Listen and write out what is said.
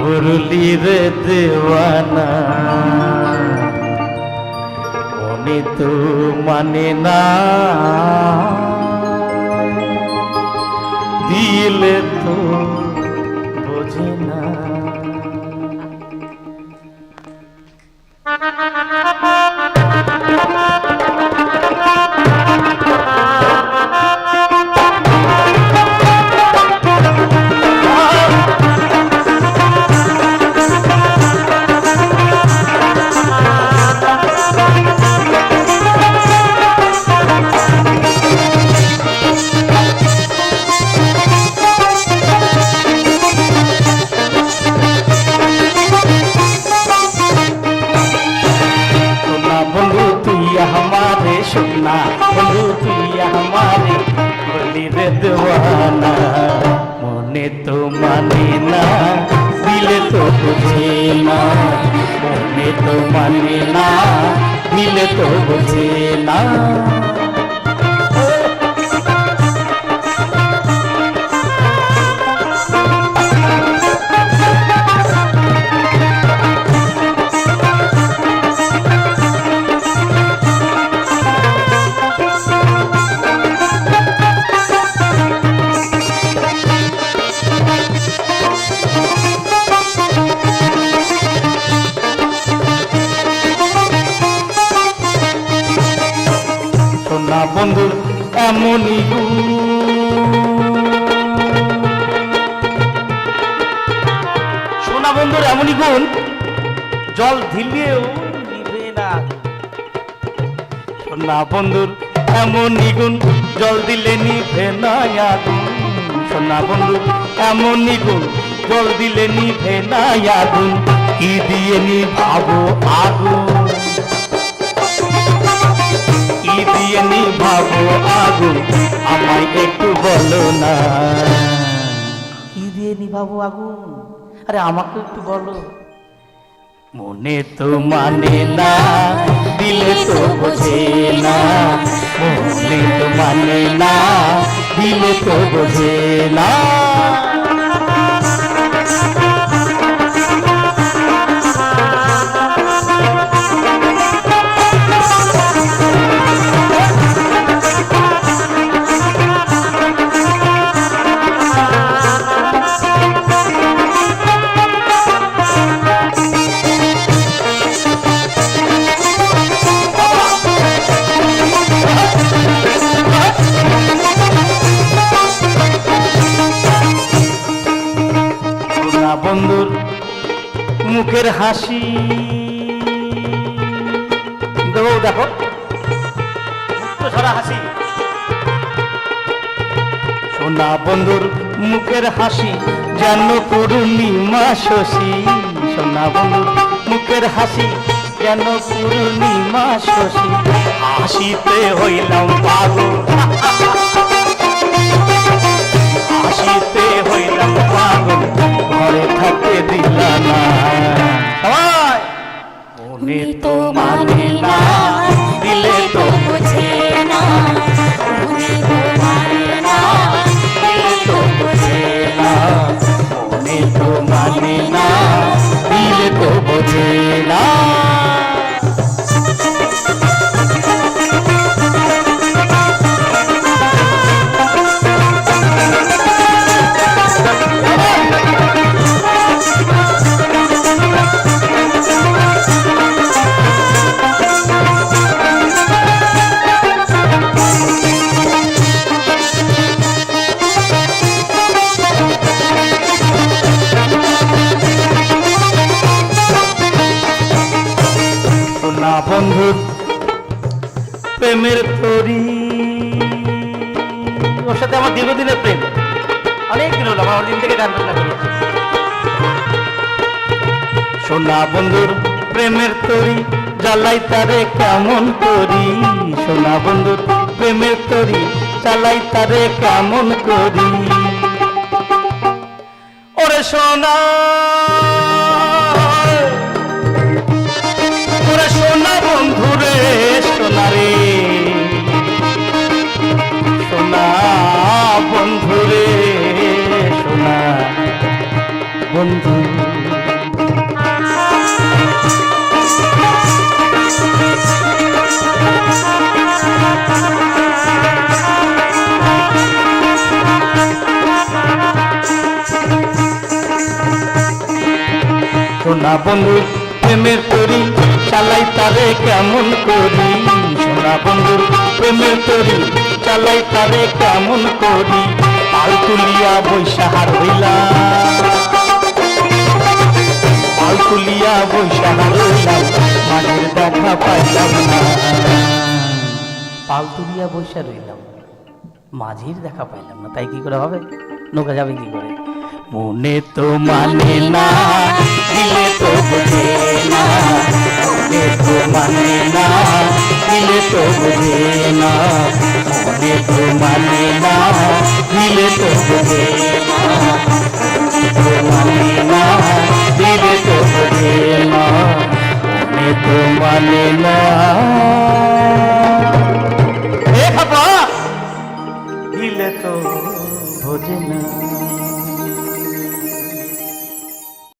মুরলির দেওয়ানা মনে তো মানে না সোনা বন্ধু তুই আমার বলি রে দেওয়ানা মনে তো মানে না দিলে তো বুঝে না মনে তো মানে না দিলে তো বুঝে না সোনা বন্ধুর এমনই সোনা বন্ধুর এমনই গুণ, জল দিলেও নিবে না। সোনা বন্ধুর এমনই গুণ, জল দিলে নিভে না সোনা বন্ধুর এমনই গুণ, জল দিলে নিভে না আগুন কি দিয়ে নিভাবো আগুন? নিভাবো আমায় একটু বলো না। কি দিয়ে নিভাবো আরে আমাকে একটু বলো। মনে তো মানে না দিলে তো বোঝে না। মনে তো মানে না দিলে তো বোঝে না। মুখের হাসি। দেখো। দেখো ছড়া হাসি। সোনা বন্ধুর মুখের হাসি, যেন পূর্ণিমা শশী। সোনা বন্ধুর মুখের হাসি, যেন পূর্ণিমা শশী। হাসিতে হইলাম পাগল। হাসিতে হইলাম পাগল। ঘরে থাকতে দিলা না মানে প্রেমের তরি। ওর সাথে আমার দীর্ঘদিনের প্রেম। অনেক দিন হলো আমার দিন থেকে গান বাজনা করেছি সোনা বন্ধুর প্রেমের তরি, জ্বালাই তারে কেমন করি? সোনা বন্ধুর প্রেমের তরি, জ্বালাই তারে কেমন করি? ওরে সোনা সোনা বন্ধু, প্রেমের তরি চালাই তারে কেমন করি? সোনা বন্ধু, প্রেমের তরি চালাই তারে কেমন করি? পাল তুলিয়া বৈশাহার হইলাম পাল তুলিয়া বৈশাহার হইলাম মাঝের দেখা পাইলাম না। পাল তুলিয়া বৈশা রইলাম মাঝির দেখা পাইলাম না। তাই কি করে হবে? নৌকা যাবে কি করে? মনে তো মানে না দিলে তো বোঝে না। মনে তো মানে না দিলে তো বোঝে না। মনে তো মানে না দিলে তো বোঝে না। তো মানে